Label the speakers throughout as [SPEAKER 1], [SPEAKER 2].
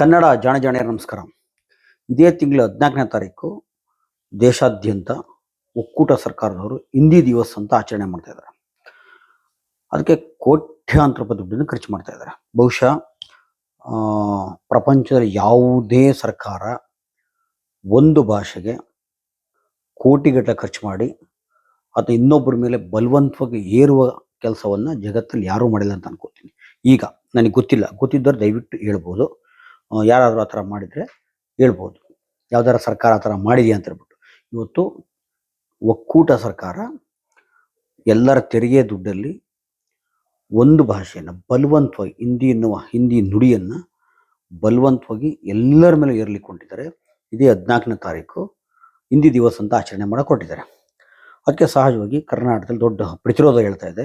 [SPEAKER 1] ಕನ್ನಡ ಜಾಣ ನಮಸ್ಕಾರ. ಇದೇ ತಿಂಗಳ ಹದಿನಾಲ್ಕನೇ ತಾರೀಕು ದೇಶಾದ್ಯಂತ ಒಕ್ಕೂಟ ಸರ್ಕಾರದವರು ಹಿಂದಿ ದಿವಸ್ ಅಂತ ಆಚರಣೆ ಮಾಡ್ತಾ ಇದ್ದಾರೆ. ಅದಕ್ಕೆ ಕೋಟ್ಯಾಂತರ ರೂಪಾಯಿ ದುಡ್ಡನ್ನು ಖರ್ಚು ಮಾಡ್ತಾ ಇದ್ದಾರೆ. ಬಹುಶಃ ಪ್ರಪಂಚದ ಯಾವುದೇ ಸರ್ಕಾರ ಒಂದು ಭಾಷೆಗೆ ಕೋಟಿಗಟ್ಟಲೆ ಖರ್ಚು ಮಾಡಿ ಅಥವಾ ಇನ್ನೊಬ್ಬರ ಮೇಲೆ ಬಲವಂತವಾಗಿ ಏರುವ ಕೆಲಸವನ್ನು ಜಗತ್ತಲ್ಲಿ ಯಾರೂ ಮಾಡಿಲ್ಲ ಅಂತ ಅನ್ಕೋತೀನಿ. ಈಗ, ನನಗೆ ಗೊತ್ತಿಲ್ಲ. ಗೊತ್ತಿದ್ದವ್ರು ದಯವಿಟ್ಟು ಹೇಳ್ಬೋದು. ಯಾರಾದ್ರೂ ಆ ಥರ ಮಾಡಿದರೆ ಹೇಳ್ಬೋದು. ಯಾವ್ದಾರ ಸರ್ಕಾರ ಆ ಥರ ಮಾಡಿದೆಯಾ ಅಂತ ಹೇಳ್ಬಿಟ್ಟು. ಇವತ್ತು ಒಕ್ಕೂಟ ಸರ್ಕಾರ ಎಲ್ಲರ ತೆರಿಗೆ ದುಡ್ಡಲ್ಲಿ ಒಂದು ಭಾಷೆಯನ್ನು ಬಲವಂತವಾಗಿ ಹಿಂದಿ ಎನ್ನುವ ಹಿಂದಿ ನುಡಿಯನ್ನು ಬಲವಂತವಾಗಿ ಎಲ್ಲರ ಮೇಲೆ ಏರ್ಲಿಕ್ಕೊಂಡಿದ್ದಾರೆ. ಇದೇ ಹದಿನಾಲ್ಕನೇ ತಾರೀಕು ಹಿಂದಿ ದಿವಸ ಅಂತ ಆಚರಣೆ ಮಾಡಿಕೊಟ್ಟಿದ್ದಾರೆ. ಕೊಟ್ಟಿದ್ದಾರೆ ಅದಕ್ಕೆ ಸಹಜವಾಗಿ ಕರ್ನಾಟಕದಲ್ಲಿ ದೊಡ್ಡ ಪ್ರತಿರೋಧ ಹೇಳ್ತಾ ಇದೆ.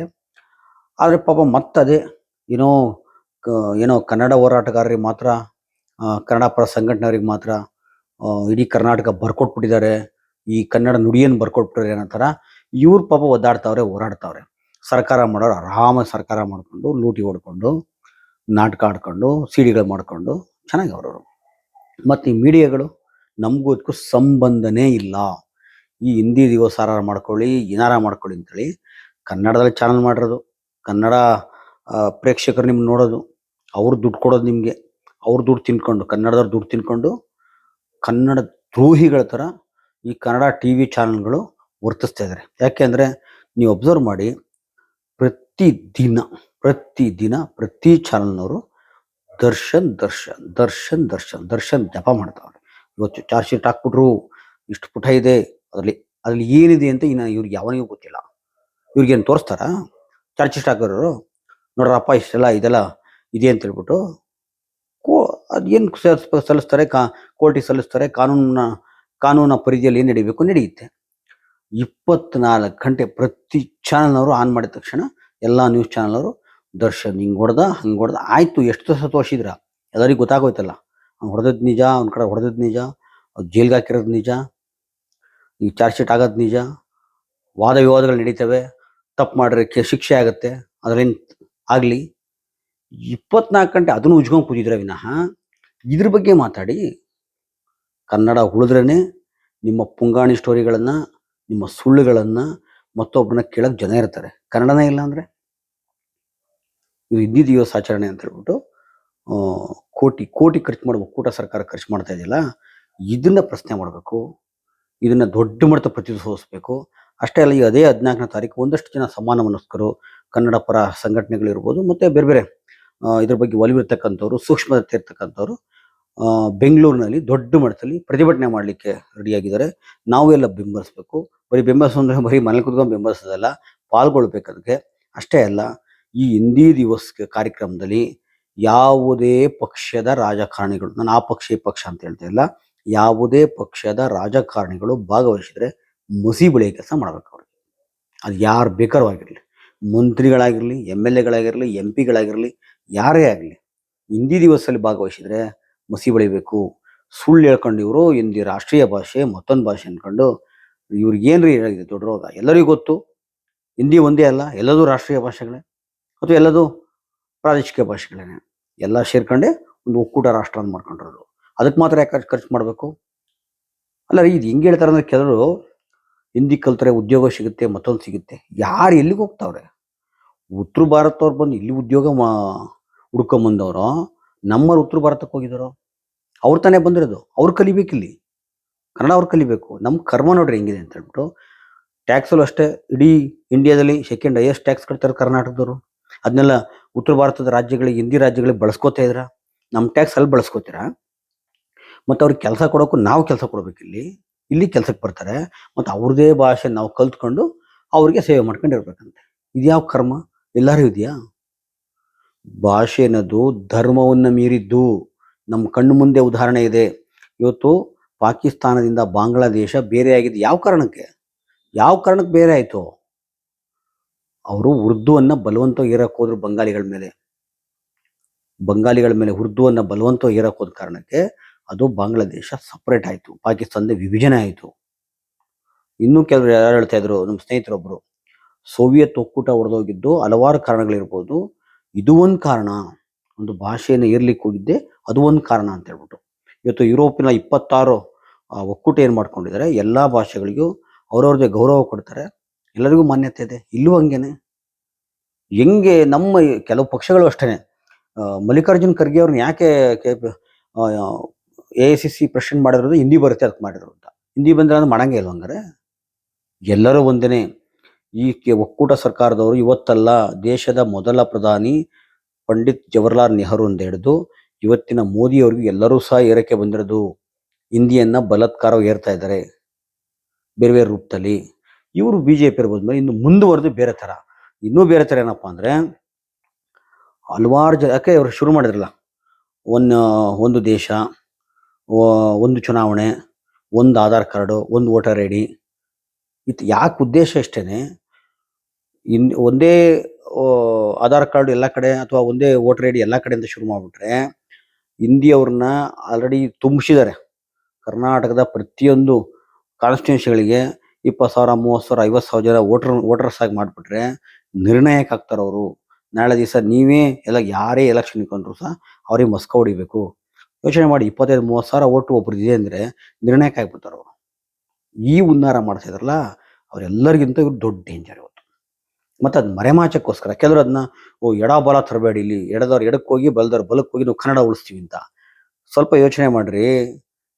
[SPEAKER 1] ಆದರೆ ಪಾಪ ಮತ್ತದೇ ಏನೋ ಏನೋ ಕನ್ನಡ ಹೋರಾಟಗಾರರಿಗೆ ಮಾತ್ರ ಕನ್ನಡ ಪರ ಸಂಘಟನೆಯವರಿಗೆ ಮಾತ್ರ ಇಡೀ ಕರ್ನಾಟಕ ಬರ್ಕೊಟ್ಬಿಟ್ಟಿದ್ದಾರೆ. ಈ ಕನ್ನಡ ನುಡಿಯನ್ನು ಬರ್ಕೊಟ್ಬಿಟ್ಟಿದ್ದಾರೆ ಅನ್ನೋ ಥರ, ಇವ್ರ ಪಾಪ ಒದ್ದಾಡ್ತಾವ್ರೆ, ಹೋರಾಡ್ತಾವ್ರೆ. ಸರ್ಕಾರ ಮಾಡೋರು ಆರಾಮ ಸರ್ಕಾರ ಮಾಡ್ಕೊಂಡು, ಲೂಟಿ ಹೊಡ್ಕೊಂಡು, ನಾಟಕ ಆಡ್ಕೊಂಡು, ಸಿಡಿಗಳು ಮಾಡ್ಕೊಂಡು, ಚೆನ್ನಾಗಿ ಅವರವರು. ಮತ್ತು ಈ ಮೀಡಿಯಾಗಳು ನಮಗೂ ಅದಕ್ಕೂ ಸಂಬಂಧನೇ ಇಲ್ಲ. ಈ ಹಿಂದಿ ದಿವಸ ಆರಾರ ಮಾಡ್ಕೊಳ್ಳಿ ಏನಾರ ಮಾಡ್ಕೊಳ್ಳಿ ಅಂತೇಳಿ ಕನ್ನಡದಲ್ಲಿ ಚಾನಲ್ ಮಾಡಿರೋದು. ಕನ್ನಡ ಪ್ರೇಕ್ಷಕರು ನಿಮ್ಗೆ ನೋಡೋದು. ಅವ್ರು ದುಡ್ಡು ಕೊಡೋದು ನಿಮಗೆ. ಅವ್ರ ದುಡ್ಡು ತಿನ್ಕೊಂಡು, ಕನ್ನಡದವ್ರ ದುಡ್ಡು ತಿನ್ಕೊಂಡು, ಕನ್ನಡ ದ್ರೋಹಿಗಳ ಥರ ಈ ಕನ್ನಡ ಟಿ ವಿ ಚಾನಲ್ಗಳು ವರ್ತಿಸ್ತಾ ಇದ್ದಾರೆ ಯಾಕೆ ಅಂದರೆ ನೀವು ಅಬ್ಸರ್ವ್ ಮಾಡಿ ಪ್ರತಿ ದಿನ ಪ್ರತಿ ದಿನ ಪ್ರತಿ ಚಾನಲ್ನವರು ದರ್ಶನ್ ದರ್ಶನ್ ದರ್ಶನ್ ದರ್ಶನ್ ದರ್ಶನ್ ಜಪ ಮಾಡ್ತಾವ್ರೆ. ಇವತ್ತು ಚಾರ್ಜ್ ಶೀಟ್ ಹಾಕ್ಬಿಟ್ರು, ಇಷ್ಟು ಪುಟ ಇದೆ, ಅದರಲ್ಲಿ, ಅದ್ರಲ್ಲಿ ಏನಿದೆ ಅಂತ ಇನ್ನು ಇವ್ರಿಗೆ ಯಾವನಿಗೂ ಗೊತ್ತಿಲ್ಲ. ಇವ್ರಿಗೇನು ತೋರಿಸ್ತಾರ? ಚಾರ್ಜ್ ಶೀಟ್ ಹಾಕೋರು ನೋಡ್ರಪ್ಪ ಇಷ್ಟೆಲ್ಲ, ಇದೆಲ್ಲ ಇದೆ ಅಂತ ಹೇಳ್ಬಿಟ್ಟು ಕೋ ಅದೇನು ಸಲ್ಲಿಸ್ತಾರೆ? ಕಾ, ಕೋರ್ಟಿಗೆ ಸಲ್ಲಿಸ್ತಾರೆ? ಕಾನೂನಿನ ಕಾನೂನ ಪರಿಧಿಯಲ್ಲಿ ಏನು ನಡೀಬೇಕು? ನಡೆಯುತ್ತೆ. ಇಪ್ಪತ್ನಾಲ್ಕು ಗಂಟೆ ಪ್ರತಿ ಚಾನಲ್ನವರು ಆನ್ ಮಾಡಿದ ತಕ್ಷಣ ಎಲ್ಲ ನ್ಯೂಸ್ ಚಾನಲ್ನವರು ದರ್ಶನ್ ಹಿಂಗೆ ಹೊಡೆದ, ಹಂಗೆ ಹೊಡೆದ, ಆಯಿತು, ಎಷ್ಟು ತೋರಿಸಿದ್ರ ಎಲ್ಲರಿಗೂ ಗೊತ್ತಾಗೋಯ್ತಲ್ಲ. ಅವ್ನು ಹೊಡೆದದ್ದು ನಿಜ, ಅವ್ನ ಕಡೆ ಹೊಡೆದದ್ದು ನಿಜ, ಅವ್ರು ಜೈಲ್ಗೆ ಹಾಕಿರೋದು ನಿಜ, ಈ ಚಾರ್ಜ್ ಶೀಟ್ ಆಗೋದು ನಿಜ, ವಾದ ವಿವಾದಗಳು ನಡೀತವೆ, ತಪ್ಪು ಮಾಡಿದ್ರೆ ಶಿಕ್ಷೆ ಆಗುತ್ತೆ ಅದರಿಂದ ಆಗಲಿ. ಇಪ್ಪತ್ನಾಲ್ಕು ಗಂಟೆ ಅದನ್ನು ಉಜ್ಕೊಂಡು ಕೂತಿದ್ರೆ ವಿನಃ ಇದ್ರ ಬಗ್ಗೆ ಮಾತಾಡಿ. ಕನ್ನಡ ಉಳಿದ್ರೇ ನಿಮ್ಮ ಪುಂಗಾಣಿ ಸ್ಟೋರಿಗಳನ್ನು, ನಿಮ್ಮ ಸುಳ್ಳುಗಳನ್ನು ಮತ್ತೊಬ್ಬರನ್ನ ಕೇಳೋಕ್ಕೆ ಜನ ಇರ್ತಾರೆ. ಕನ್ನಡನೇ ಇಲ್ಲ ಅಂದರೆ? ಇದು ಹಿಂದಿ ದಿವಸ ಆಚರಣೆ ಅಂತ ಹೇಳ್ಬಿಟ್ಟು ಕೋಟಿ ಕೋಟಿ ಖರ್ಚು ಮಾಡಬೇಕು ಕೂಟ ಸರ್ಕಾರ ಖರ್ಚು ಮಾಡ್ತಾ ಇದೆಯಲ್ಲ, ಇದನ್ನ ಪ್ರಶ್ನೆ ಮಾಡಬೇಕು, ಇದನ್ನ ದೊಡ್ಡ ಮಟ್ಟ ಪ್ರತಿರೋಧಿಸಬೇಕು ಅಷ್ಟೇ ಅಲ್ಲ, ಈ ಅದೇ ಹದಿನಾಲ್ಕನೇ ತಾರೀಕು ಒಂದಷ್ಟು ಜನ ಸಮಾನ ಮನಸ್ಕರು ಕನ್ನಡ ಪರ ಸಂಘಟನೆಗಳಿರ್ಬೋದು ಮತ್ತು ಬೇರೆ ಬೇರೆ ಇದ್ರ ಬಗ್ಗೆ ಒಲಿವಿರ್ತಕ್ಕಂಥವ್ರು, ಸೂಕ್ಷ್ಮತೆ ಇರ್ತಕ್ಕಂಥವ್ರು ಬೆಂಗಳೂರಿನಲ್ಲಿ ದೊಡ್ಡ ಮಟ್ಟದಲ್ಲಿ ಪ್ರತಿಭಟನೆ ಮಾಡಲಿಕ್ಕೆ ರೆಡಿಯಾಗಿದ್ದಾರೆ ನಾವು ಎಲ್ಲ ಬೆಂಬಲಿಸ್ಬೇಕು. ಬರೀ ಬೆಂಬಲಿಸು ಅಂದರೆ ಬರೀ ಮನೇಲಿ ಕುತ್ಕೊಂಡು ಬೆಂಬಲಿಸೋದಲ್ಲ ಪಾಲ್ಗೊಳ್ಬೇಕದಕ್ಕೆ ಅಷ್ಟೇ ಅಲ್ಲ, ಈ ಹಿಂದಿ ದಿವಸ್ ಕಾರ್ಯಕ್ರಮದಲ್ಲಿ ಯಾವುದೇ ಪಕ್ಷದ ರಾಜಕಾರಣಿಗಳು, ನಾನು ಆ ಪಕ್ಷ, ಈ ಪಕ್ಷ ಅಂತ ಹೇಳ್ತಾ ಇಲ್ಲ, ಯಾವುದೇ ಪಕ್ಷದ ರಾಜಕಾರಣಿಗಳು ಭಾಗವಹಿಸಿದ್ರೆ ಮುಸಿ ಬೆಳೆಯ ಕೆಲಸ ಮಾಡ್ಬೇಕು ಅವ್ರಿಗೆ ಅದು ಯಾರು ಬೇಕಾದ್ರೂ ಆಗಿರಲಿ. ಮಂತ್ರಿಗಳಾಗಿರಲಿ ಎಂ ಎಲ್ ಎಗಳಾಗಿರಲಿ, ಎಂ ಪಿಗಳಾಗಿರಲಿ, ಯಾರೇ ಆಗಲಿ, ಹಿಂದಿ ದಿವಸದಲ್ಲಿ ಭಾಗವಹಿಸಿದರೆ ಮಸಿ ಬೆಳಿಬೇಕು. ಸುಳ್ಳು ಹೇಳ್ಕೊಂಡು ಇವರು ಹಿಂದಿ ರಾಷ್ಟ್ರೀಯ ಭಾಷೆ, ಮತ್ತೊಂದು ಭಾಷೆ ಅಂದ್ಕೊಂಡು ಇವ್ರಿಗೆ ರೀ ದೊಡ್ಡ ರೋಗ ಎಲ್ಲರಿಗೂ ಗೊತ್ತು. ಹಿಂದಿ ಒಂದೇ ಅಲ್ಲ, ಎಲ್ಲದೂ ರಾಷ್ಟ್ರೀಯ ಭಾಷೆಗಳೇ ಅಥವಾ ಎಲ್ಲದೂ ಪ್ರಾದೇಶಿಕ ಭಾಷೆಗಳೇ ಎಲ್ಲ ಸೇರ್ಕೊಂಡೆ ಒಂದು ಒಕ್ಕೂಟ ರಾಷ್ಟ್ರ ಅಂತ ಮಾಡ್ಕೊಂಡಿರೋದು. ಅದಕ್ಕೆ ಮಾತ್ರ ಯಾಕೆ ಖರ್ಚು- ಮಾಡಬೇಕು? ಅಲ್ಲ ಇದು ಹೆಂಗೆ ಹೇಳ್ತಾರೆ ಅಂದರೆ ಕೆಲವರು ಹಿಂದಿ ಕಲ್ತರೆ ಉದ್ಯೋಗ ಸಿಗುತ್ತೆ, ಮತ್ತೊಂದು ಸಿಗುತ್ತೆ. ಯಾರು ಎಲ್ಲಿಗೆ ಹೋಗ್ತಾವ್ರೆ? ಉತ್ತರ ಭಾರತವ್ರು ಬಂದು ಇಲ್ಲಿ ಉದ್ಯೋಗ ಮಾ, ಹುಡ್ಕೊಂಬಂದವರು ನಮ್ಮ ಉತ್ತರ ಭಾರತಕ್ಕೆ ಹೋಗಿದಾರೋ ಅವ್ರು ತಾನೇ ಬಂದಿರೋದು. ಅವ್ರು ಕಲಿಬೇಕು ಇಲ್ಲಿ ಕನ್ನಡ ಅವ್ರು ಕಲಿಬೇಕು. ನಮ್ಮ ಕರ್ಮ ನೋಡ್ರಿ ಹೆಂಗಿದೆ ಅಂತ ಹೇಳ್ಬಿಟ್ಟು ಟ್ಯಾಕ್ಸಲ್ಲೂ ಅಷ್ಟೇ, ಇಡೀ ಇಂಡಿಯಾದಲ್ಲಿ ಸೆಕೆಂಡ್ ಹೈಯೆಸ್ಟ್ ಟ್ಯಾಕ್ಸ್ ಕಟ್ತಾರೆ ಕರ್ನಾಟಕದವರು. ಅದನ್ನೆಲ್ಲ ಉತ್ತರ ಭಾರತದ ರಾಜ್ಯಗಳಿಗೆ, ಹಿಂದಿ ರಾಜ್ಯಗಳಿಗೆ ಬಳಸ್ಕೋತಾ ಇದ್ರ. ನಮ್ಮ ಟ್ಯಾಕ್ಸ್ ಅಲ್ಲಿ ಬಳಸ್ಕೋತೀರಾ? ಮತ್ತು ಅವ್ರಿಗೆ ಕೆಲಸ ಕೊಡೋಕ್ಕೂ ನಾವು ಕೆಲಸ ಕೊಡಬೇಕು ಇಲ್ಲಿ ಇಲ್ಲಿ ಕೆಲಸಕ್ಕೆ ಬರ್ತಾರೆ. ಮತ್ತು ಅವ್ರದೇ ಭಾಷೆ ನಾವು ಕಲ್ತ್ಕೊಂಡು ಅವ್ರಿಗೆ ಸೇವೆ ಮಾಡ್ಕೊಂಡು ಇರ್ಬೇಕಂತೆ ಇದ್ಯಾವ ಕರ್ಮ? ಎಲ್ಲರೂ ಇದೆಯಾ? ಭಾಷೆ ಅನ್ನೋದು ಧರ್ಮವನ್ನು ಮೀರಿದ್ದು ನಮ್ಮ ಕಣ್ಣು ಮುಂದೆ ಉದಾಹರಣೆ ಇದೆ. ಇವತ್ತು ಪಾಕಿಸ್ತಾನದಿಂದ ಬಾಂಗ್ಲಾದೇಶ ಬೇರೆ ಆಗಿದ್ದು ಯಾವ ಕಾರಣಕ್ಕೆ? ಯಾವ ಕಾರಣಕ್ಕೆ ಬೇರೆ ಆಯಿತು? ಅವರು ಉರ್ದುವನ್ನು ಬಲವಂತ ಏರಕ್ಕೆ ಹೋದ್ರು ಬಂಗಾಲಿಗಳ ಮೇಲೆ. ಬಂಗಾಳಿಗಳ ಮೇಲೆ ಉರ್ದುವನ್ನು ಬಲವಂತ ಏರಕ್ಕೆ ಹೋದ ಕಾರಣಕ್ಕೆ ಅದು ಬಾಂಗ್ಲಾದೇಶ ಸಪ್ರೇಟ್ ಆಯಿತು. ಪಾಕಿಸ್ತಾನದ ವಿಭಜನೆ ಆಯಿತು. ಇನ್ನೂ ಕೆಲವರು ಯಾರು ಹೇಳ್ತಾ ಇದ್ರು? ನಮ್ಮ ಸ್ನೇಹಿತರೊಬ್ಬರು ಸೋವಿಯತ್ ಒಕ್ಕೂಟ ಹೊಡೆದೋಗಿದ್ದು ಹಲವಾರು ಕಾರಣಗಳಿರ್ಬೋದು. ಇದು ಒಂದು ಕಾರಣ. ಒಂದು ಭಾಷೆಯನ್ನು ಏರ್ಲಿಕ್ಕೆ ಹೋಗಿದ್ದೆ ಅದು ಒಂದು ಕಾರಣ ಅಂತ ಹೇಳ್ಬಿಟ್ಟು. ಇವತ್ತು ಯುರೋಪಿನ ಇಪ್ಪತ್ತಾರು ಒಕ್ಕೂಟ ಏನು ಮಾಡ್ಕೊಂಡಿದ್ದಾರೆ ಎಲ್ಲ ಭಾಷೆಗಳಿಗೂ ಅವ್ರವ್ರದ್ದೇ ಗೌರವ ಕೊಡ್ತಾರೆ. ಎಲ್ಲರಿಗೂ ಮಾನ್ಯತೆ ಇದೆ. ಇಲ್ಲೂ ಹಂಗೇನೆ. ಹೆಂಗೆ ನಮ್ಮ ಕೆಲವು ಪಕ್ಷಗಳು ಅಷ್ಟೇನೆ. ಆ, ಮಲ್ಲಿಕಾರ್ಜುನ್ ಖರ್ಗೆ ಅವ್ರನ್ನ ಯಾಕೆ A I C C president ಮಾಡಿರೋದು ಹಿಂದಿ ಬರುತ್ತೆ ಅದಕ್ಕೆ ಮಾಡಿದ್ರು ಅಂತ. ಹಿಂದಿ ಬಂದ್ರೆ ಅದು ಮಾಡಂಗೆ ಹಂಗಾರೆ. ಎಲ್ಲರೂ ಒಂದೇನೆ. ಈ ಒಕ್ಕೂಟ ಸರ್ಕಾರದವರು ಇವತ್ತಲ್ಲ ದೇಶದ ಮೊದಲ ಪ್ರಧಾನಿ ಪಂಡಿತ್ ಜವಹರ್ಲಾಲ್ ನೆಹರು ಅಂತ ಹಿಡಿದು ಇವತ್ತಿನ ಮೋದಿಯವರಿಗೂ ಎಲ್ಲರೂ ಸಹ ಏರಕ್ಕೆ ಬಂದಿರೋದು ಹಿಂದಿಯನ್ನ ಬಲತ್ಕಾರ ಏರ್ತಾ ಇದ್ದಾರೆ. ಬೇರೆ ಬೇರೆ ರೂಪದಲ್ಲಿ ಇವರು ಬಿ ಜೆ ಪಿ ಇರ್ಬೋದು ಇನ್ನು ಮುಂದುವರೆದು ಬೇರೆ ಥರ. ಇನ್ನೂ ಬೇರೆ ಥರ ಏನಪ್ಪ ಅಂದರೆ ಹಲವಾರು ಜನ, ಯಾಕೆ ಇವರು ಶುರು ಮಾಡಿದ್ರಲ್ಲ? ಒಂದು ಒಂದು ದೇಶ ಒಂದು ಚುನಾವಣೆ, ಒಂದು ಆಧಾರ್ ಕಾರ್ಡು, ಒಂದು ವೋಟರ್ ಐ ಡಿ. ಇದು ಯಾಕೆ ಉದ್ದೇಶ ಅಷ್ಟೇನೆ ಇನ್ ಒಂದೇ ಆಧಾರ್ ಕಾರ್ಡ್ ಎಲ್ಲ ಕಡೆ ಅಥವಾ ಒಂದೇ ವೋಟರ್ ಐ ಡಿ ಎಲ್ಲ ಕಡೆಯಿಂದ ಶುರು ಮಾಡಿಬಿಟ್ರೆ ಹಿಂದಿಯವ್ರನ್ನ ಆಲ್ರೆಡಿ ತುಂಬಿಸಿದ್ದಾರೆ. ಕರ್ನಾಟಕದ ಪ್ರತಿಯೊಂದು ಕಾನ್ಸ್ಟಿಟ್ಯೂನ್ಸಿಗಳಿಗೆ ಇಪ್ಪತ್ತು ಸಾವಿರ ಮೂವತ್ತು ಸಾವಿರ ಐವತ್ತು ಸಾವಿರ ಜನ ವೋಟರ್, ವೋಟರ್ಸ್ ಆಗಿ ಮಾಡಿಬಿಟ್ರೆ ನಿರ್ಣಯಕ್ಕೆ ಆಗ್ತಾರೆ ಅವರು. ನಾಳೆ ದಿವಸ ನೀವೇ ಎಲ್ಲ, ಯಾರೇ ಎಲೆಕ್ಷನ್ ನಿಂತ್ಕೊಂಡ್ರು ಸಹ ಅವ್ರಿಗೆ ಮಸ್ಕ ಹೊಡಿಬೇಕು. ಯೋಚನೆ ಮಾಡಿ, ಇಪ್ಪತ್ತೈದು ಮೂವತ್ತು ಸಾವಿರ ಓಟು ಒಬ್ರು ಇದೆ ಅಂದರೆ ನಿರ್ಣಯಕ್ಕೆ ಆಗ್ಬಿಡ್ತಾರೆ ಈ ಉನ್ನಾರ ಮಾಡ್ತಾ ಅವರೆಲ್ಲರಿಗಿಂತ ಇವ್ರು ದೊಡ್ಡ ಡೇಂಜರ್ ಇವತ್ತು ಮತ್ತು ಅದು ಮರೆಮಾಚಕ್ಕೋಸ್ಕರ ಕೆಲವರು ಅದನ್ನ ಓ ಎಡ ಬಲ ತರಬೇಡಿ ಇಲ್ಲಿ ಎಡದವ್ರು ಎಡಕ್ಕೆ ಹೋಗಿ ಬಲದವ್ರು ಬಲಕ್ಕೆ ಹೋಗಿ ನಾವು ಕನ್ನಡ ಉಳಿಸ್ತೀವಿ ಅಂತ. ಸ್ವಲ್ಪ ಯೋಚನೆ ಮಾಡ್ರಿ.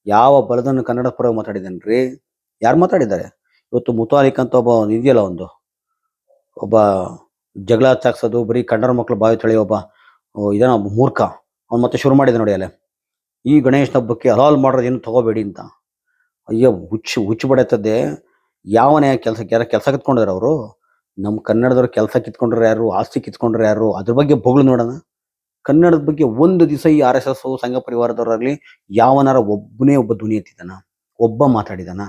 [SPEAKER 1] ಯಾವ ಬಲದನ್ನು ಕನ್ನಡ ಪರ ಮಾತಾಡಿದನ್ರಿ? ಯಾರು ಮಾತಾಡಿದ್ದಾರೆ? ಇವತ್ತು ಮುತಾಲಿಕ್ ಅಂತ ಒಬ್ಬ ಇದೆಯಲ್ಲ ಒಂದು. ಒಬ್ಬ ಜಗಳ ಚಾಕ್ಸೋದು ಬರೀ ಕನ್ನಡ ಮಕ್ಕಳು ಬಾವಿ ತಳಿ ಒಬ್ಬ ಓ, ಇದೇನೋ ಒಬ್ಬ ಮೂರ್ಖ. ಅವ್ನು ಮತ್ತೆ ಶುರು ಮಾಡಿದ ನೋಡಿ ಅಲ್ಲೇ. ಈ ಗಣೇಶನ ಹಬ್ಬಕ್ಕೆ ಹಲಾಲ್ ಮಾಡೋದೇನು ತಗೋಬೇಡಿ ಅಂತ. ಅಯ್ಯೋ ಹುಚ್ಚು ಹುಚ್ಚು ಬಡತದ್ದೆ. ಯಾವನೇ ಕೆಲಸ ಯಾರ ಕೆಲಸ ಕತ್ಕೊಂಡಿದ್ದಾರೆ ಅವರು. ನಮ್ಮ ಕನ್ನಡದವ್ರು ಕೆಲಸ ಕಿತ್ಕೊಂಡ್ರೆ ಯಾರು, ಆಸ್ತಿ ಕಿತ್ಕೊಂಡ್ರೆ ಯಾರು, ಅದ್ರ ಬಗ್ಗೆ ಬೊಗಳು ನೋಡೋಣ. ಕನ್ನಡದ ಬಗ್ಗೆ ಒಂದು ದಿವಸ ಈ ಆರ್ ಎಸ್ ಎಸ್ ಸಂಘ ಪರಿವಾರದವರಾಗ್ಲಿ ಯಾವನಾರ ಒಬ್ಬನೇ ಒಬ್ಬ ಧ್ವನಿ ಎತ್ತಿದ್ದಾನ, ಒಬ್ಬ ಮಾತಾಡಿದಾನ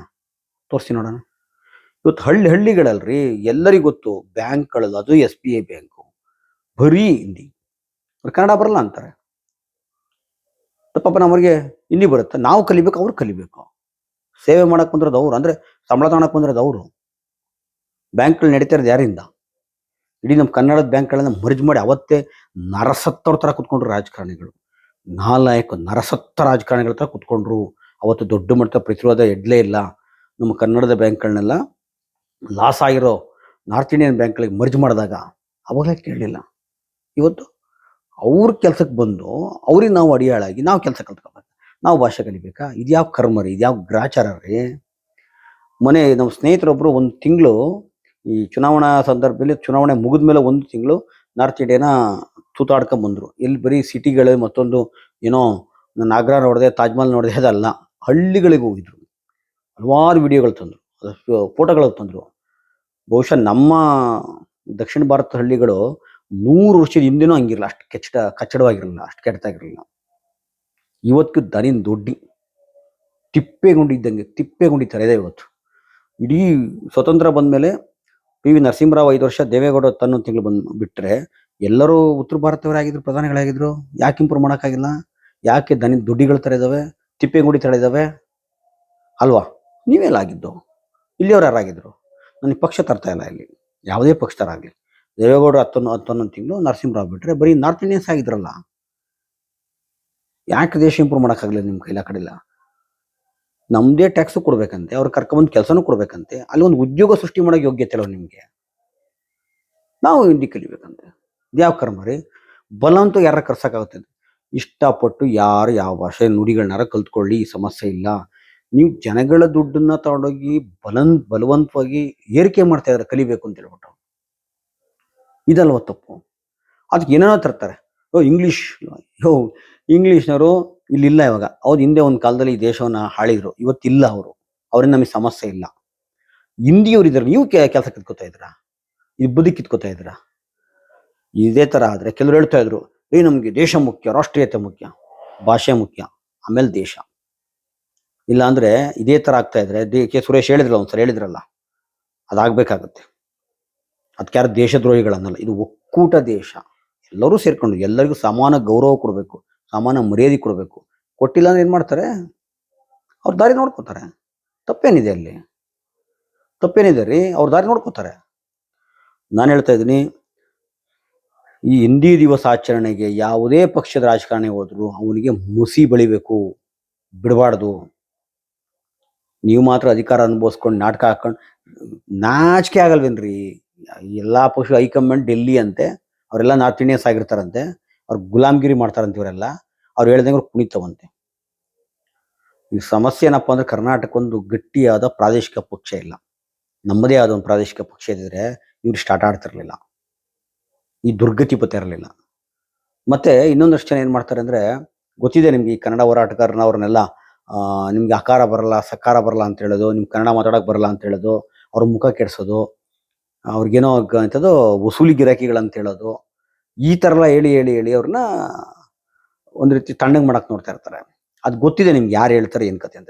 [SPEAKER 1] ತೋರಿಸಿ ನೋಡೋಣ. ಇವತ್ತು ಹಳ್ಳಿ ಹಳ್ಳಿಗಳಲ್ರಿ ಎಲ್ಲರಿಗೂ ಗೊತ್ತು, ಬ್ಯಾಂಕ್ಗಳಲ್ಲಿ ಅದು ಎಸ್ ಬಿ ಐ ಬ್ಯಾಂಕು. ಬರೀ ಹಿಂದಿ. ಅವ್ರು ಕನ್ನಡ ಬರಲ್ಲ ಅಂತಾರೆ. ಪಾಪ ನಮ್ಮವ್ರಿಗೆ ಹಿಂದಿ ಬರುತ್ತೆ. ನಾವು ಕಲಿಬೇಕು, ಅವ್ರು ಕಲಿಬೇಕು. ಸೇವೆ ಮಾಡಕ್ಕೆ ಬಂದಿರೋದು ಅವ್ರು. ಅಂದ್ರೆ ಸಂಬಳ ತಗೊಳಕ್ ಬಂದಿರೋದು ಅವರು. ಬ್ಯಾಂಕ್ಗಳು ನಡೀತಾ ಇರೋದು ಯಾರಿಂದ? ಇಡೀ ನಮ್ಮ ಕನ್ನಡದ ಬ್ಯಾಂಕ್ಗಳನ್ನು ಮರ್ಜ್ ಮಾಡಿ ಅವತ್ತೇ ನರಸತ್ತರ ಥರ ಕುತ್ಕೊಂಡ್ರು ರಾಜಕಾರಣಿಗಳು. ನಾಲಾಯಕ ನರಸತ್ತ ರಾಜಕಾರಣಿಗಳ ಥರ ಕುತ್ಕೊಂಡ್ರು. ಅವತ್ತು ದೊಡ್ಡ ಮಟ್ಟದ ಪ್ರತಿರೋಧ ಎಡ್ಲೇ ಇಲ್ಲ. ನಮ್ಮ ಕನ್ನಡದ ಬ್ಯಾಂಕ್ಗಳನ್ನೆಲ್ಲ ಲಾಸ್ ಆಗಿರೋ ನಾರ್ತ್ ಇಂಡಿಯನ್ ಬ್ಯಾಂಕ್ಗಳಿಗೆ ಮರ್ಜ್ ಮಾಡಿದಾಗ ಅವಾಗಲೇ ಕೇಳಲಿಲ್ಲ. ಇವತ್ತು ಅವ್ರ ಕೆಲ್ಸಕ್ಕೆ ಬಂದು ಅವ್ರಿಗೆ ನಾವು ಅಡಿಯಾಳಾಗಿ ನಾವು ಕೆಲಸ ಕಲ್ತ್ಕೊಬೇಕು. ನಾವು ಭಾಷೆ ಕಲಿಬೇಕಾ? ಇದ್ಯಾವ ಕರ್ಮ ರೀ ಇದ್ಯಾವ ಗ್ರಾಚಾರ ರೀ ಮನೆ ನಮ್ಮ ಸ್ನೇಹಿತರೊಬ್ಬರು ಒಂದು ತಿಂಗಳು ಈ ಚುನಾವಣಾ ಸಂದರ್ಭದಲ್ಲಿ ಚುನಾವಣೆ ಮುಗಿದ ಮೇಲೆ ಒಂದು ತಿಂಗಳು ನಾರ್ತ್ ಇಂಡಿಯಾನ ತೂತಾಡ್ಕೊಂಡ್ ಬಂದ್ರು. ಇಲ್ಲಿ ಬರೀ ಸಿಟಿಗಳು ಮತ್ತೊಂದು ಏನೋ ಆಗ್ರಾ ನೋಡಿದೆ ತಾಜ್ಮಹಲ್ ನೋಡಿದೆ ಅದಲ್ಲ ಹಳ್ಳಿಗಳಿಗೆ ಹೋಗಿದ್ರು. ಹಲವಾರು ವಿಡಿಯೋಗಳು ತಂದರು. ಫೋಟೋಗಳು ತಂದರು. ಬಹುಶಃ ನಮ್ಮ ದಕ್ಷಿಣ ಭಾರತ ಹಳ್ಳಿಗಳು ನೂರು ವರ್ಷದ ಹಿಂದೆನೂ ಹಂಗಿರಲ್ಲ ಅಷ್ಟು ಕೆಚ್ಚಡ, ಕಚ್ಚಡವಾಗಿರಲಿಲ್ಲ, ಅಷ್ಟು ಕೆಟ್ಟದಾಗಿರಲಿಲ್ಲ. ಇವತ್ತು ದನಿನ ದೊಡ್ಡಿ. ತಿಪ್ಪೆಗುಂಡಿ ಇದ್ದಂಗೆ ಇದೆ ಇವತ್ತು. ಇಡೀ ಸ್ವತಂತ್ರ ಬಂದಮೇಲೆ ಪಿ ವಿ ನರಸಿಂಹರಾವ್ ಐದು ವರ್ಷ ದೇವೇಗೌಡ ತನ್ನೊಂದು ತಿಂಗಳು ಬಂದು ಬಿಟ್ಟರೆ ಎಲ್ಲರೂ ಉತ್ತರ ಭಾರತವರಾಗಿದ್ರು, ಪ್ರಧಾನಿಗಳಾಗಿದ್ರು. ಯಾಕೆ ಇಂಪ್ರೂವ್ ಮಾಡೋಕ್ಕಾಗಿಲ್ಲ? ಯಾಕೆ ದನಿ ದುಡ್ಡಿಗಳು ಥರ ಇದ್ದಾವೆ ತಿಪ್ಪೇಗುಡಿ ಥರ ಇದ್ದಾವೆ ಅಲ್ವಾ ನೀವೆಲ್ಲ ಆಗಿದ್ದು. ಇಲ್ಲಿಯವ್ರು ಯಾರಾಗಿದ್ರು? ನನಗೆ ಪಕ್ಷ ತರ್ತಾ ಇಲ್ಲ ಇಲ್ಲಿ. ಯಾವುದೇ ಪಕ್ಷದವರಾಗಲಿ. ದೇವೇಗೌಡ ಹತ್ತೊಂದು ಹತ್ತೊಂದೊಂದು ತಿಂಗಳು ನರಸಿಂಹರಾವ್ ಬಿಟ್ಟರೆ ಬರೀ ನಾರ್ತ್ ಇಂಡಿಯನ್ಸ್ ಆಗಿದ್ರಲ್ಲ. ಯಾಕೆ ದೇಶ ಇಂಪ್ರೂವ್ ಮಾಡೋಕ್ಕಾಗಲಿಲ್ಲ ನಿಮ್ಮ ಕೈಲ ಕಡೆಲ್ಲ ನಮ್ಮದೇ ಟ್ಯಾಕ್ಸ್ ಕೊಡ್ಬೇಕಂತೆ, ಅವ್ರು ಕರ್ಕೊಂಬಂದು ಕೆಲಸನೂ ಕೊಡ್ಬೇಕಂತೆ, ಅಲ್ಲಿ ಒಂದು ಉದ್ಯೋಗ ಸೃಷ್ಟಿ ಮಾಡೋಕೆ ಯೋಗ್ಯತೆ ಇಲ್ಲ ನಿಮಗೆ? ನಾವು ಹಿಂದಿ ಕಲಿಬೇಕಂತೆ. ಯಾವ ಕರ್ಮ ರೀ? ಬಲವಂತ ಯಾರ ಕರ್ಸಕ್ಕಾಗುತ್ತೆ ಇಷ್ಟಪಟ್ಟು ಯಾರು ಯಾವ ಭಾಷೆ ನುಡಿಗಳನ್ನಾರ ಕಲ್ತ್ಕೊಳ್ಳಿ, ಈ ಸಮಸ್ಯೆ ಇಲ್ಲ. ನೀವು ಜನಗಳ ದುಡ್ಡನ್ನ ತಗೊಂಡೋಗಿ ಬಲನ್, ಬಲವಂತವಾಗಿ ಏರಿಕೆ ಮಾಡ್ತಾ ಇದಾರೆ ಕಲಿಬೇಕು ಅಂತ ಹೇಳ್ಬಿಟ್ಟು ಇದಲ್ವ ತಪ್ಪು? ಅದಕ್ಕೆ ಏನೇನೋ ತರ್ತಾರೆ. ಓ, ಇಂಗ್ಲೀಷ್ ಯೋ ಇಂಗ್ಲೀಷ್ನವರು ಇಲ್ಲಿಲ್ಲ ಇವಾಗ. ಅವ್ರು ಹಿಂದೆ ಒಂದು ಕಾಲದಲ್ಲಿ ಈ ದೇಶವನ್ನ ಹಾಳಿದ್ರು. ಇವತ್ತಿಲ್ಲ ಅವರು. ಅವ್ರಿಂದ ನಮಗೆ ಸಮಸ್ಯೆ ಇಲ್ಲ. ಹಿಂದಿಯವ್ರು ಇದ್ದಾರೆ ನೀವು ಕೆಲಸ ಕಿತ್ಕೋತಾ ಇದ್ದೀರಾ? ಇದು ಬದುಕಿ ಕಿತ್ಕೋತಾ ಇದ್ರ ಇದೇ ತರ ಆದ್ರೆ ಕೆಲವರು ಹೇಳ್ತಾ ಇದ್ರು, ಏ, ನಮ್ಗೆ ದೇಶ ಮುಖ್ಯ, ರಾಷ್ಟ್ರೀಯತೆ ಮುಖ್ಯ, ಭಾಷೆ ಮುಖ್ಯ, ಆಮೇಲೆ ದೇಶ. ಇಲ್ಲ ಅಂದ್ರೆ ಇದೇ ತರ ಆಗ್ತಾ ಇದ್ರೆ ಡಿ ಕೆ ಸುರೇಶ್ ಹೇಳಿದ್ರಲ್ಲ ಒಂದ್ಸಲ ಹೇಳಿದ್ರಲ್ಲ, ಅದಾಗ್ಬೇಕಾಗತ್ತೆ. ಅದಕ್ಕೆ ಯಾರು ದೇಶದ್ರೋಹಿಗಳನ್ನಲ್ಲ, ಇದು ಒಕ್ಕೂಟ ದೇಶ. ಎಲ್ಲರೂ ಸೇರ್ಕೊಂಡು ಎಲ್ಲರಿಗೂ ಸಮಾನ ಗೌರವ ಕೊಡಬೇಕು. ಸಮಾನ ಮರ್ಯಾದೆ ಕೊಡಬೇಕು. ಕೊಟ್ಟಿಲ್ಲ ಅಂದ್ರೆ ಏನು ಮಾಡ್ತಾರೆ? ಅವ್ರ ದಾರಿ ನೋಡ್ಕೋತಾರೆ. ತಪ್ಪೇನಿದೆ ಅಲ್ಲಿ. ತಪ್ಪೇನಿದೆ ರೀ? ಅವ್ರ ದಾರಿ ನೋಡ್ಕೋತಾರೆ. ನಾನು ಹೇಳ್ತಾ ಇದ್ದೀನಿ, ಈ ಹಿಂದಿ ದಿವಸ ಆಚರಣೆಗೆ ಯಾವುದೇ ಪಕ್ಷದ ರಾಜಕಾರಣಿ ಹೋದ್ರು ಅವನಿಗೆ ಮುಸಿ ಬಳಿಬೇಕು, ಬಿಡಬಾರ್ದು. ನೀವು ಮಾತ್ರ ಅಧಿಕಾರ ಅನುಭವಿಸ್ಕೊಂಡು ನಾಟಕ ಹಾಕೊಂಡು ನಾಚಿಕೆ ಆಗಲ್ವೇನ್ರಿ? ಎಲ್ಲಾ ಪಕ್ಷ ಹೈಕಮಾಂಡ್ ಡೆಲ್ಲಿ ಅಂತೆ, ಅವರೆಲ್ಲ ನಾರ್ತ್ ಇಂಡಿಯನ್ಸ್ ಆಗಿರ್ತಾರಂತೆ. ಅವ್ರು ಗುಲಾಮ್ಗಿರಿ ಮಾಡ್ತಾರಂತ ಇವರೆಲ್ಲ, ಅವ್ರು ಹೇಳ್ದಂಗೆ ಕುಣಿತವಂತೆ. ಈ ಸಮಸ್ಯೆ ಏನಪ್ಪ ಅಂದ್ರೆ ಕರ್ನಾಟಕ ಒಂದು ಗಟ್ಟಿಯಾದ ಪ್ರಾದೇಶಿಕ ಪಕ್ಷ ಇಲ್ಲ. ನಮ್ಮದೇ ಆದ ಒಂದು ಪ್ರಾದೇಶಿಕ ಪಕ್ಷ ಇದ್ದಿದ್ರೆ ಇವ್ರು ಸ್ಟಾರ್ಟ್ ಆಡ್ತಿರ್ಲಿಲ್ಲ ಈ ದುರ್ಗತಿ ಇರಲಿಲ್ಲ. ಮತ್ತೆ ಇನ್ನೊಂದಷ್ಟು ಜನ ಏನ್ ಮಾಡ್ತಾರೆ ಅಂದ್ರೆ, ಗೊತ್ತಿದೆ ನಿಮ್ಗೆ ಈ ಕನ್ನಡ ಹೋರಾಟಗಾರನ ಅವ್ರನ್ನೆಲ್ಲ ನಿಮ್ಗೆ ಆಕಾರ ಬರಲ್ಲ, ಸಕಾರ ಬರಲ್ಲ ಅಂತ ಹೇಳೋದು, ನಿಮ್ ಕನ್ನಡ ಮಾತಾಡಕ್ ಬರಲ್ಲ ಅಂತ ಹೇಳೋದು, ಅವ್ರ ಮುಖ ಕೆಡ್ಸೋದು, ಅವ್ರಿಗೇನೋ ಅಂಥದ್ದು ವಸೂಲಿ ಗಿರಾಕಿಗಳಂತ ಹೇಳೋದು ಈ ತರ ಎಲ್ಲ ಹೇಳಿ ಹೇಳಿ ಹೇಳಿ ಅವ್ರನ್ನ ಒಂದು ರೀತಿ ತಣ್ಣಗೆ ಮಾಡಕ್ ನೋಡ್ತಾ ಇರ್ತಾರೆ. ಅದು ಗೊತ್ತಿದೆ ನಿಮ್ಗೆ ಯಾರು ಹೇಳ್ತಾರೆ, ಏನ್ ಕತೆ ಅಂತ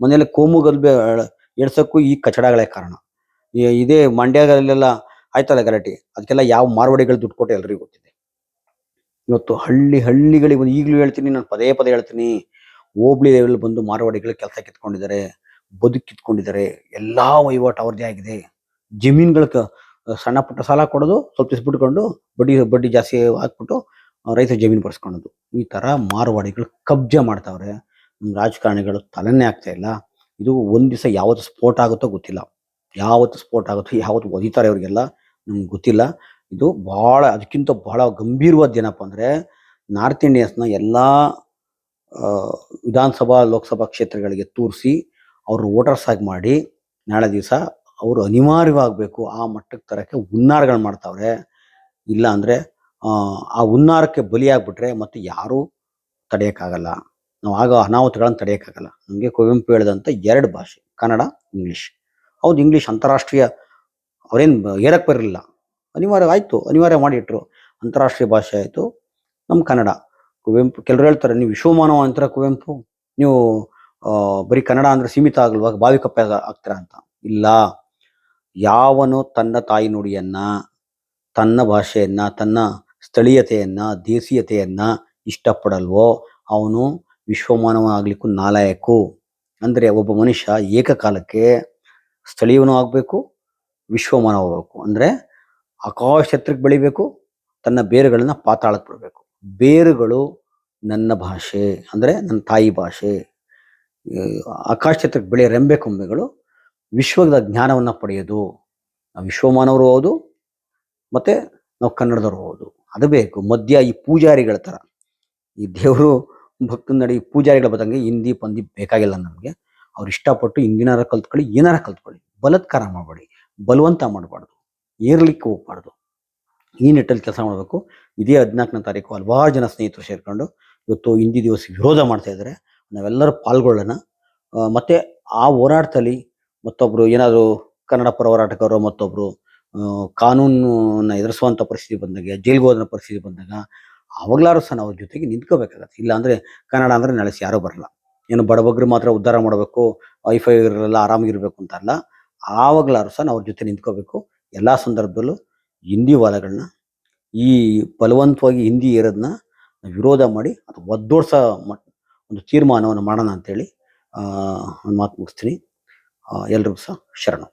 [SPEAKER 1] ಮನೇಲಿ ಕೋಮು ಗಲ್ಬೆ ಎಡ್ಸೋಕ್ಕೂ ಈ ಕಚಡಗಳೇ ಕಾರಣ. ಇದೇ ಮಂಡ್ಯಗಳಲ್ಲೆಲ್ಲ ಆಯ್ತಲ್ಲ ಗಲಾಟೆ? ಅದಕ್ಕೆಲ್ಲ ಯಾವ ಮಾರ್ವಾಡಿಗಳು ದುಡ್ಡು ಕೊಟ್ಟು ಎಲ್ರಿಗೂ ಗೊತ್ತಿದೆ. ಇವತ್ತು ಹಳ್ಳಿ ಹಳ್ಳಿಗಳಿಗೆ ಒಂದು ಈಗಲೂ ಹೇಳ್ತೀನಿ, ನಾನು ಪದೇ ಪದೇ ಹೇಳ್ತೀನಿ. ಹೋಬ್ಳಿ ಲೆವೆಲ್ ಬಂದು ಮಾರ್ವಾಡಿಗಳು ಕೆಲಸ ಕಿತ್ಕೊಂಡಿದ್ದಾರೆ ಬದುಕಿತ್ಕೊಂಡಿದ್ದಾರೆ ಎಲ್ಲಾ ವಹಿವಾಟು ಅವ್ರದ್ದೇ ಆಗಿದೆ. ಜಮೀನುಗಳ ಸಣ್ಣ ಪುಟ್ಟ ಸಾಲ ಕೊಡೋದು, ಸ್ವಲ್ಪ ಇಸ್ಬಿಟ್ಕೊಂಡು ಬಿಟ್ಕೊಂಡು ಬಡ್ಡಿ ಬಡ್ಡಿ ಜಾಸ್ತಿ ಹಾಕ್ಬಿಟ್ಟು ರೈತರ ರೈತ ಜಮೀನು ಪಡಿಸ್ಕೊಳೋದು ಈ ಥರ ಮಾರುವಾಡಿಗಳು ಕಬ್ಜೆ ಮಾಡ್ತಾವ್ರೆ. ನಮ್ಮ ರಾಜಕಾರಣಿಗಳು ತಲೆನೇ ಆಗ್ತಾ ಇಲ್ಲ. ಇದು ಒಂದು ದಿವಸ ಯಾವತ್ತು ಸ್ಫೋಟ ಆಗುತ್ತೋ ಗೊತ್ತಿಲ್ಲ. ಯಾವತ್ತು ಸ್ಫೋಟ ಆಗುತ್ತೋ, ಯಾವತ್ತು ಒದಿತಾರೆ ಅವರಿಗೆಲ್ಲ, ನಮ್ಗೆ ಗೊತ್ತಿಲ್ಲ. ಇದು ಭಾಳ ಅದಕ್ಕಿಂತ ಭಾಳ ಗಂಭೀರವಾದ ಏನಪ್ಪ ಅಂದರೆ, ನಾರ್ತ್ ಇಂಡಿಯನ್ಸ್ನ ಎಲ್ಲ ವಿಧಾನಸಭಾ, ಲೋಕಸಭಾ ಕ್ಷೇತ್ರಗಳಿಗೆ ತೂರಿಸಿ, ಅವ್ರು ವೋಟರ್ಸ್ ಆಗಿ ಮಾಡಿ, ನಾಳೆ ದಿವಸ ಅವರು ಅನಿವಾರ್ಯವಾಗಬೇಕು ಆ ಮಟ್ಟಕ್ಕೆ ತರೋಕ್ಕೆ ಹುನ್ನಾರಗಳು ಮಾಡ್ತಾವ್ರೆ. ಇಲ್ಲ ಅಂದರೆ ಆ, ಹುನ್ನಾರಕ್ಕೆ ಬಲಿಯಾಗ್ಬಿಟ್ರೆ ಮತ್ತೆ ಯಾರೂ ತಡೆಯೋಕ್ಕಾಗಲ್ಲ. ನಾವು ಆಗ ಅನಾಹುತಗಳನ್ನು ತಡೆಯೋಕ್ಕಾಗಲ್ಲ. ನಮಗೆ ಕುವೆಂಪು ಹೇಳಿದಂಥ ಎರಡು ಭಾಷೆ ಕನ್ನಡ ಇಂಗ್ಲೀಷ್. ಹೌದು ಇಂಗ್ಲೀಷ್ ಅಂತಾರಾಷ್ಟ್ರೀಯ ಅವರೇನು ಏರಕ್ಕೆ ಬರಲಿಲ್ಲ. ಅನಿವಾರ್ಯ ಆಯಿತು ಅನಿವಾರ್ಯ ಮಾಡಿಟ್ರು. ಅಂತಾರಾಷ್ಟ್ರೀಯ ಭಾಷೆ ಆಯಿತು ನಮ್ಮ ಕನ್ನಡ. ಕುವೆಂಪು ಕೆಲವರು ಹೇಳ್ತಾರೆ ನೀವು ವಿಶ್ವಮಾನವ ಅಂತಾರೆ ಕುವೆಂಪು? ನೀವು ಬರೀ ಕನ್ನಡ ಅಂದರೆ ಸೀಮಿತ ಆಗಲ್ವಾಗ ಬಾವಿ ಕಪ್ಪೆ ಆಗ್ತೀರಾ ಅಂತ? ಇಲ್ಲ. ಯಾವನು ತನ್ನ ತಾಯಿ ನುಡಿಯನ್ನ ತನ್ನ ಭಾಷೆಯನ್ನ, ತನ್ನ ಸ್ಥಳೀಯತೆಯನ್ನು, ದೇಸೀಯತೆಯನ್ನು ಇಷ್ಟಪಡಲ್ವೋ ಅವನು ವಿಶ್ವಮಾನವ ಆಗ್ಲಿಕ್ಕೂ ನಾಲಾಯಕು. ಅಂದ್ರೆ ಒಬ್ಬ ಮನುಷ್ಯ ಏಕಕಾಲಕ್ಕೆ ಸ್ಥಳೀಯವನು ಆಗಬೇಕು, ವಿಶ್ವಮಾನವ ಆಗ್ಬೇಕು. ಅಂದ್ರೆ ಆಕಾಶ ಬೆಳಿಬೇಕು, ತನ್ನ ಬೇರುಗಳನ್ನು ಪಾತಾಳಕ್ಕೆ ಬಿಡಬೇಕು. ಬೇರುಗಳು ನನ್ನ ಭಾಷೆ, ಅಂದ್ರೆ ನನ್ನ ತಾಯಿ ಭಾಷೆ. ಆಕಾಶ ಬೆಳೆಯೋ ರೆಂಬೆ ಕೊಂಬೆಗಳು ವಿಶ್ವದ ಜ್ಞಾನವನ್ನು ಪಡೆಯೋದು. ನಾವು ವಿಶ್ವಮಾನವರು ಹೌದು, ಮತ್ತು ನಾವು ಕನ್ನಡದವರು ಹೌದು. ಅದು ಬೇಕು. ಮಧ್ಯ ಈ ಪೂಜಾರಿಗಳ ಥರ ಈ ದೇವರು ಭಕ್ತನ ನಡಿ ಪೂಜಾರಿಗಳ ಬದಂಗೆ ಹಿಂದಿ ಪಂದಿ ಬೇಕಾಗಿಲ್ಲ ನಮಗೆ. ಅವ್ರು ಇಷ್ಟಪಟ್ಟು ಹಿಂದಿನಾರ ಕಲ್ತ್ಕೊಳ್ಳಿ, ಏನಾರ ಕಲ್ತ್ಕೊಳ್ಳಿ. ಬಲತ್ಕಾರ ಮಾಡಬೇಡಿ. ಬಲವಂತ ಮಾಡಬಾರ್ದು. ಏರ್ಲಿಕ್ಕೆ ಹೋಗ್ಬಾರ್ದು. ಈ ನಿಟ್ಟಲ್ಲಿ ಕೆಲಸ ಮಾಡಬೇಕು. ಇದೇ ಹದಿನಾಲ್ಕನೇ ತಾರೀಕು ಹಲವಾರು ಜನ ಸ್ನೇಹಿತರು ಸೇರ್ಕೊಂಡು ಇವತ್ತು ಹಿಂದಿ ದಿವಸ ವಿರೋಧ ಮಾಡ್ತಾ ಇದ್ದಾರೆ ನಾವೆಲ್ಲರೂ ಪಾಲ್ಗೊಳ್ಳೋಣ. ಮತ್ತು ಮತ್ತೆ ಆ ಹೋರಾಟದಲ್ಲಿ ಮತ್ತೊಬ್ರು ಏನಾದ್ರು ಕನ್ನಡ ಪರ ಹೋರಾಟಗಾರರು, ಮತ್ತೊಬ್ರು ಕಾನೂನನ್ನ ಎದುರಿಸುವಂತ ಪರಿಸ್ಥಿತಿ ಬಂದಾಗ, ಜೈಲ್ಗೆ ಹೋದ ಪರಿಸ್ಥಿತಿ ಬಂದಾಗ, ಅವಾಗ್ಲಾರು ಸಹ ನಾವು ಜೊತೆಗೆ ನಿಂತ್ಕೋಬೇಕಾಗತ್ತೆ. ಇಲ್ಲ ಅಂದ್ರೆ ಕನ್ನಡ ಅಂದ್ರೆ ನೆಲೆಸಿ ಯಾರೂ ಬರಲ್ಲ. ಏನು ಬಡಬಗ್ರು ಮಾತ್ರ ಉದ್ಧಾರ ಮಾಡಬೇಕು ವೈಫೈ ಇರಲ್ಲ ಆರಾಮಾಗಿರ್ಬೇಕು ಅಂತ ಅಲ್ಲ. ಆವಾಗ್ಲಾರು ಸಹ ನಾವು ಜೊತೆ ನಿಂತ್ಕೋಬೇಕು. ಎಲ್ಲಾ ಸಂದರ್ಭದಲ್ಲೂ ಹಿಂದಿ ವಾದಗಳನ್ನ, ಈ ಬಲವಂತವಾಗಿ ಹಿಂದಿ ಇರೋದನ್ನ ವಿರೋಧ ಮಾಡಿ, ಅದು ಒದ್ದೋಡ್ಸ ಒಂದು ತೀರ್ಮಾನವನ್ನು ಮಾಡೋಣ ಅಂತೇಳಿ ಮಾತು ಮುಗಿಸ್ತೀನಿ. ಎಲ್ರಿಗೂ ಸಹ ಶರಣು.